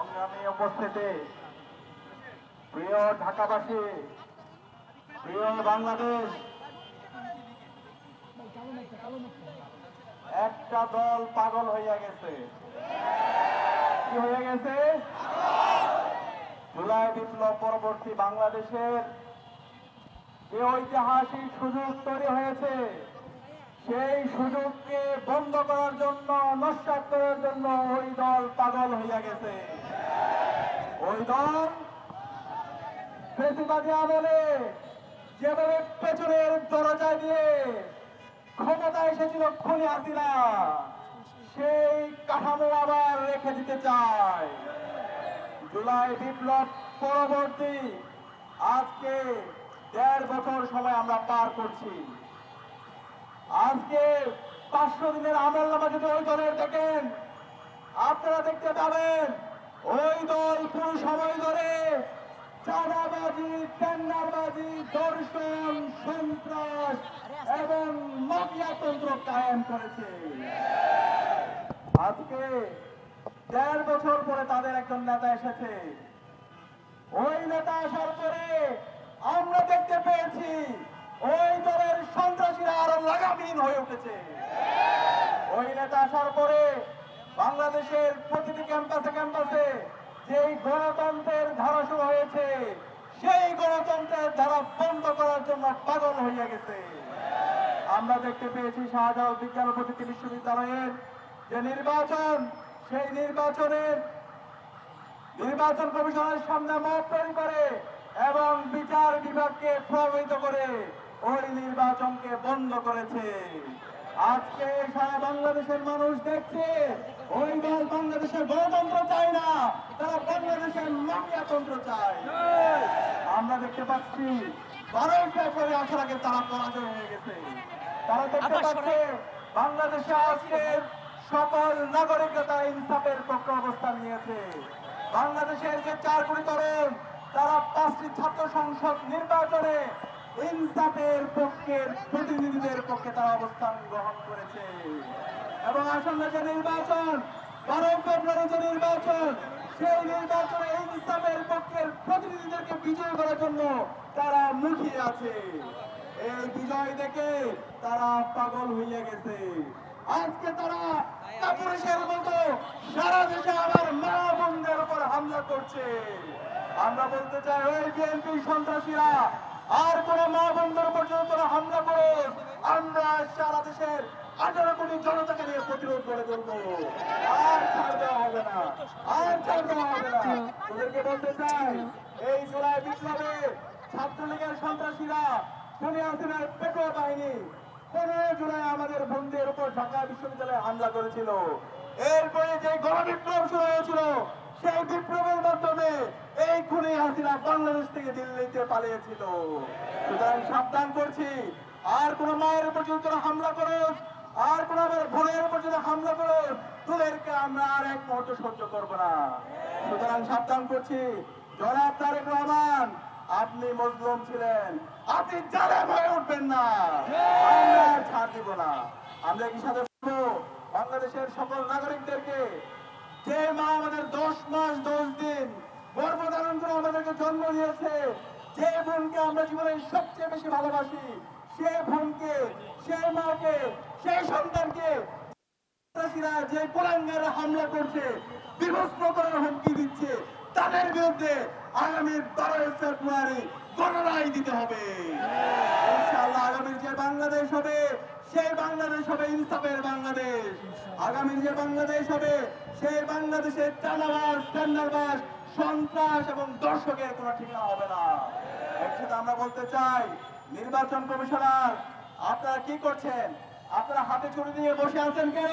সংগ্রামী উপস্থিতি। প্রিয় ঢাকাবাসী, প্রিয় বাংলাদেশ, একটা দল পাগল হইয়া গেছে। কি হয়ে গেছে? জুলাই বিপ্লব পরবর্তী বাংলাদেশের যে ঐতিহাসিক সুযোগ তৈরি হয়েছে, সেই সুযোগকে বন্ধ করার জন্য নস্বাত করার জন্য ওই দল পাগল হইয়া গেছে। ওই দল ফেসিবাদী আমলে যেভাবে পেছনের দরজা দিয়ে ক্ষমতা এসেছিল খুনি হাসিনা, সেই কাঠামো আবার রেখে দিতে চায়। জুলাই বিপ্লব পরবর্তী, আজকে দেড় বছর সময় আমরা পার করছি। আজকে পাঁচশো দিনের আমল নামা যদি ওই দলের দেখেন, আপনারা দেখতে পাবেন ওই দল পুরো সময় ধরে চাঁদাবাজি, টেন্ডারবাজি, দর্শন, সন্ত্রাস এবং মাফিয়াতন্ত্র কায়েম করেছে। আজকে দেড় বছর পরে তাদের একজন নেতা এসেছে। ওই নেতা আসার পরে আমরা দেখতে পেয়েছি, ওই দলের সন্ত্রাসীরা আরও লাগামহীন হয়ে উঠেছে। ওই নেতা আসার পরে বাংলাদেশের প্রতিটি ক্যাম্পাসে ক্যাম্পাসে যেই গণতন্ত্রের ধারা শুরু হয়েছে, সেই গণতন্ত্রের ধারা বন্ধ করার জন্য পাগল হইয়া গেছে। আমরা দেখতে পেয়েছি শাহজালাল বিজ্ঞান ও প্রযুক্তি বিশ্ববিদ্যালয়ের যে নির্বাচন, সেই নির্বাচনের নির্বাচন কমিশনের সামনে মত তৈরি করে এবং বিচার বিভাগকে প্রভাবিত করে ওই নির্বাচনকে বন্ধ করেছে। আজকে সারা বাংলাদেশের মানুষ দেখছে ওই দল বাংলাদেশের গণতন্ত্র চায় না তারা বাংলাদেশের মাফিয়াতন্ত্র চায়। আমরা দেখতে পাচ্ছি বারোই ফেব্রুয়ারি আসার আগে তারা পরাজয় হয়ে গেছে। তারা দেখতে পাচ্ছে বাংলাদেশে আজকে সকল নাগরিকতা ইনসাফের পক্ষে অবস্থান নিয়েছে। বাংলাদেশের যে চার কোটি তরুণ তারা পাঁচটি ছাত্র সংসদ নির্বাচনে ইনসাফের পক্ষের প্রতিনিধিদের পক্ষে তারা অবস্থান গ্রহণ করেছে। এবং আসন্ন যে নির্বাচন, বারো যে নির্বাচন, সেই নির্বাচনে ইনসাফের পক্ষের প্রতিনিধিদেরকে বিজয় করার জন্য তারা মুখিয়ে আছে। এই বিজয় দেখে তারা পাগল হইয়া গেছে। আজকে তারা কাপুরুষের মতো সারা দেশে আবার মা বোনদের উপর হামলা করছে। আমরা বলতে চাই, ওই বিএনপি সন্ত্রাসীরা আর কোন মা বন্ধুর যদি তোরা হামলা করো আমরা সারা দেশের আঠারো কোটি জনতাকে নিয়ে প্রতিরোধ করে তুলবো। আর ছাড় দেওয়া হবে না। আর ছাড় দেওয়া হবে না। ওদেরকে বলতে চাই, এই জুলাই বিপ্লবে ছাত্রলীগের সন্ত্রাসীরা খুনি হাসিনার পেটোয়া বাহিনী পনেরো জুলাই আমাদের বন্ধুদের উপর ঢাকা বিশ্ববিদ্যালয়ে হামলা করেছিল। এরপরে যে গণবিপ্লব শুরু হয়েছিল সেই বিপ্লবের মাধ্যমে এই খুনি হাসিনা বাংলাদেশ থেকে দিল্লিতে পালিয়েছিল। সুতরাং সাবধান করছি। আর কোন মায়ের উপর যদি তোরা হামলা করো আর কোন বোনের উপর যদি হামলা করো তোদেরকে আমরা আর এক মুহূর্ত সহ্য করব না। সুতরাং সাবধান করছি। জনাব তারেক রহমান, আপনি মজলুম ছিলেন। আপনি জালেম হয়ে উঠবেন না। আমরা ছাড় দিব না। আমরা কি সাথে বাংলাদেশের সকল নাগরিকদেরকে যে মা আমাদের দশ মাস, দশ দিন গর্ভধারণ করে আমাদেরকে জন্ম দিয়েছে, যে বোনকে আমরা জীবনে সবচেয়ে বেশি ভালোবাসি, সে বোনকে, সে মাকে সেই সন্তানকে যে কোরআঙ্গারে হামলা করছে, বিভস্ত করার হুমকি দিচ্ছে, তাদের বিরুদ্ধে আগামী বারোই ফেব্রুয়ারি গণরায় দিতে হবে। ইনশাআল্লাহ আগামীর যে বাংলাদেশ হবে, সেই বাংলাদেশ হবে ইনসাফের বাংলাদেশ। আগামীর যে বাংলাদেশ হবে, সেই বাংলাদেশের টেন্ডারবাস সন্ত্রাস এবং দর্শকের কোনো ঠিকানা হবে না। একসাথে আমরা বলতে চাই, নির্বাচন কমিশনার, আপনারা কি করছেন? আপনারা হাতে ছুরি দিয়ে বসে আছেন কেন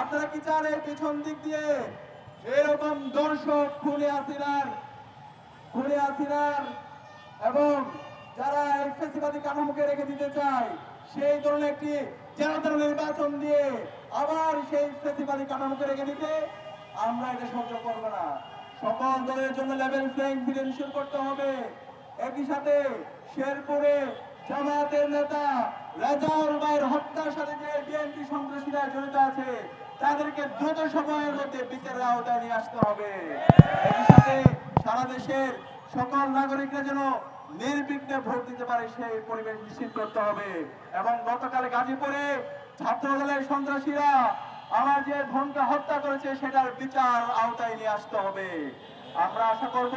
আপনারা কি চান এর পিছন দিক দিয়ে? এরকম দর্শক খুলে আসিনার খুলে আসিনার এবং যারা ফেসিবাদী কাঠামোকে রেখে দিতে চায়, সেই ধরনের একটি জনতার নির্বাচন দিয়ে আবার সেই ফেসিবাদী কাঠামোকে রেখে দিতে আমরা এটা সহ্য করব না। সকল দলের জন্য লেভেল প্লেইং ফিল্ড এনশিওর করতে হবে। একই সাথে শেরপুরে জামায়াতের নেতা রেজাউল ভাইয়ের হত্যার সাথে যে বিএনপি সন্ত্রাসীরা জড়িত আছে, তাদেরকে দ্রুত সময়ের মধ্যে বিচারের আওতায় নিয়ে আসতে হবে। একই সাথে সারা দেশের সকল নাগরিকরা যেন নির্বিঘ্নে ভোট দিতে পারে সেই পরিবেশ নিশ্চিত করতে হবে। এবং গতকাল গাজীপুরে ছাত্র দলের সন্ত্রাসীরা আমার যে বোনকে হত্যা করেছে, সেটার বিচার আওতায় নিয়ে আসতে হবে। আমরা আশা করব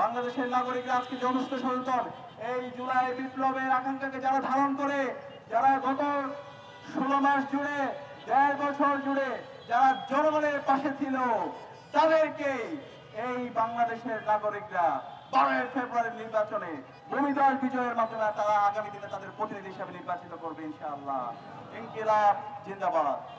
বাংলাদেশের নাগরিকরা আজকে জনস্থ সচেতন, এই জুলাই বিপ্লবের আকাঙ্ক্ষাকে যারা ধারণ করে, যারা গত ষোলো মাস জুড়ে, দেড় বছর জুড়ে যারা জনগণের পাশে ছিল, তাদেরকে এই বাংলাদেশের নাগরিকরা বারোই ফেব্রুয়ারির নির্বাচনে ভূমিদল বিজয়ের মাধ্যমে তারা আগামী দিনে তাদের প্রতিনিধি হিসাবে নির্বাচিত করবে ইনশাআল্লাহ। ইনকিলাব, জিন্দাবাদ।